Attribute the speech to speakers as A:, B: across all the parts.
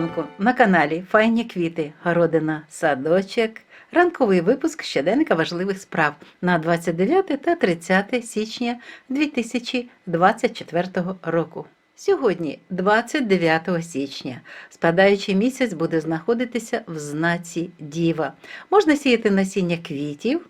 A: ранку на каналі Файні квіти, городина, садочок. Ранковий випуск щоденника важливих справ на 29 та 30 січня 2024 року. Сьогодні, 29 січня, спадаючий місяць буде знаходитися в знаці Діва. Можна сіяти насіння квітів,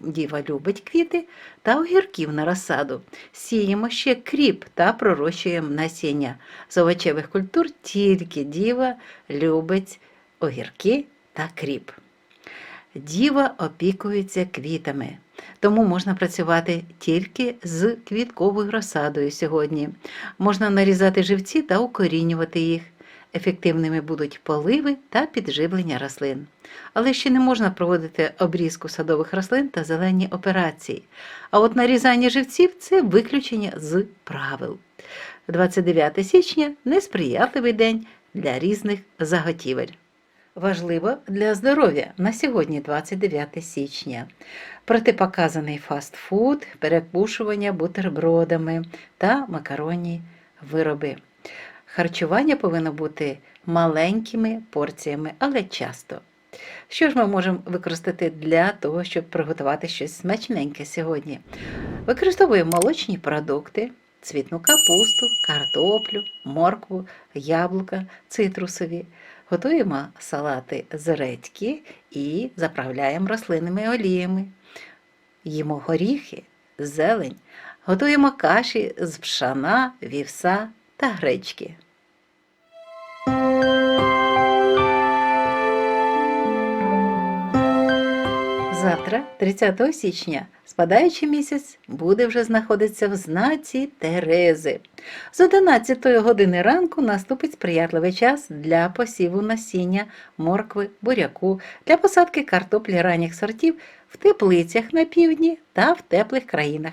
A: Діва любить квіти, та огірків на розсаду. Сіємо ще кріп та пророщуємо насіння. З овочевих культур тільки діва любить огірки та кріп. Діва опікується квітами, тому можна працювати тільки з квітковою розсадою сьогодні. Можна нарізати живці та укорінювати їх. Ефективними будуть поливи та підживлення рослин. Але ще не можна проводити обрізку садових рослин та зелені операції. А от нарізання живців це виключення з правил. 29 січня несприятливий день для різних заготівель. Важливо для здоров'я на сьогодні, 29 січня. Протипоказаний фастфуд, перекушування бутербродами та макаронні вироби. Харчування повинно бути маленькими порціями, але часто. Що ж ми можемо використати для того, щоб приготувати щось смачненьке сьогодні? Використовуємо молочні продукти, цвітну капусту, картоплю, моркву, яблука, цитрусові. Готуємо салати з редьки і заправляємо рослинними оліями. Їмо горіхи, зелень, готуємо каші з пшана, вівса та гречки. Завтра, 30 січня, спадаючий місяць буде вже знаходитися в знаці Терези. З 11 години ранку наступить сприятливий час для посіву насіння, моркви, буряку, для посадки картоплі ранніх сортів в теплицях на півдні та в теплих країнах.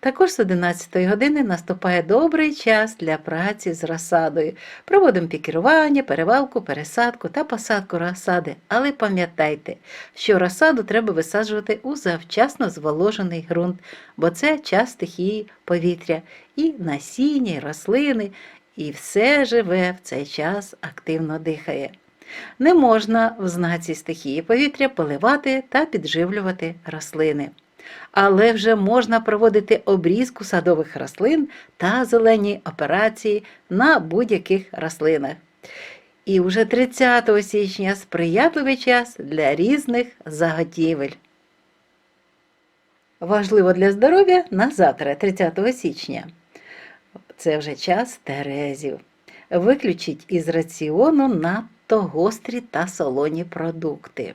A: Також з 11 години наступає добрий час для праці з розсадою. Проводимо пікірування, перевалку, пересадку та посадку розсади. Але пам'ятайте, що розсаду треба висаджувати у завчасно зволожений ґрунт, бо це час стихії повітря, і насіння, і рослини, і все живе в цей час активно дихає. Не можна в знаці стихії повітря поливати та підживлювати рослини. Але вже можна проводити обрізку садових рослин та зелені операції на будь-яких рослинах. І вже 30 січня сприятливий час для різних заготівель. Важливо для здоров'я на завтра, 30 січня. Це вже час терезів. Виключіть із раціону надто гострі та солоні продукти.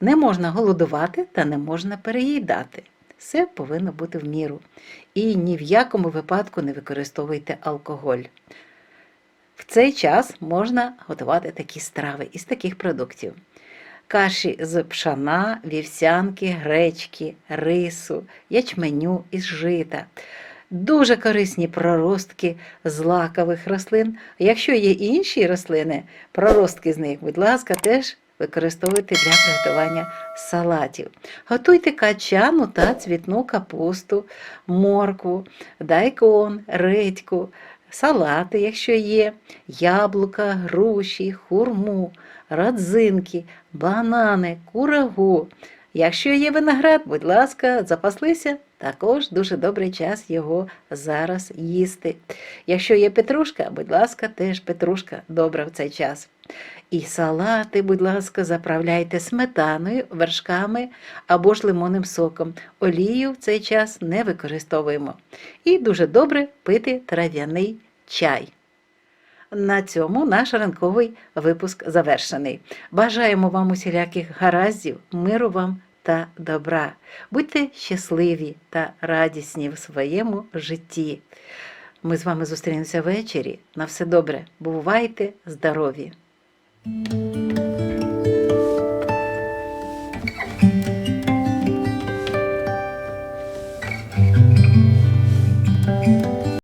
A: Не можна голодувати та не можна переїдати. Все повинно бути в міру. І ні в якому випадку не використовуйте алкоголь. В цей час можна готувати такі страви із таких продуктів. Каші з пшана, вівсянки, гречки, рису, ячменю із жита. Дуже корисні проростки з лакових рослин. Якщо є інші рослини, проростки з них, будь ласка, теж використовуйте для приготування салатів. Готуйте качану та цвітну капусту, моркву, дайкон, редьку, салати, якщо є, яблука, груші, хурму, родзинки, банани, курагу. Якщо є виноград, будь ласка, запаслися, також дуже добрий час його зараз їсти. Якщо є петрушка, будь ласка, теж петрушка добра в цей час. І салати, будь ласка, заправляйте сметаною, вершками або ж лимонним соком. Олію в цей час не використовуємо. І дуже добре пити трав'яний чай. На цьому наш ранковий випуск завершений. Бажаємо вам усіляких гараздів, миру вам та добра. Будьте щасливі та радісні в своєму житті. Ми з вами зустрінемося ввечері. На все добре. Бувайте здорові!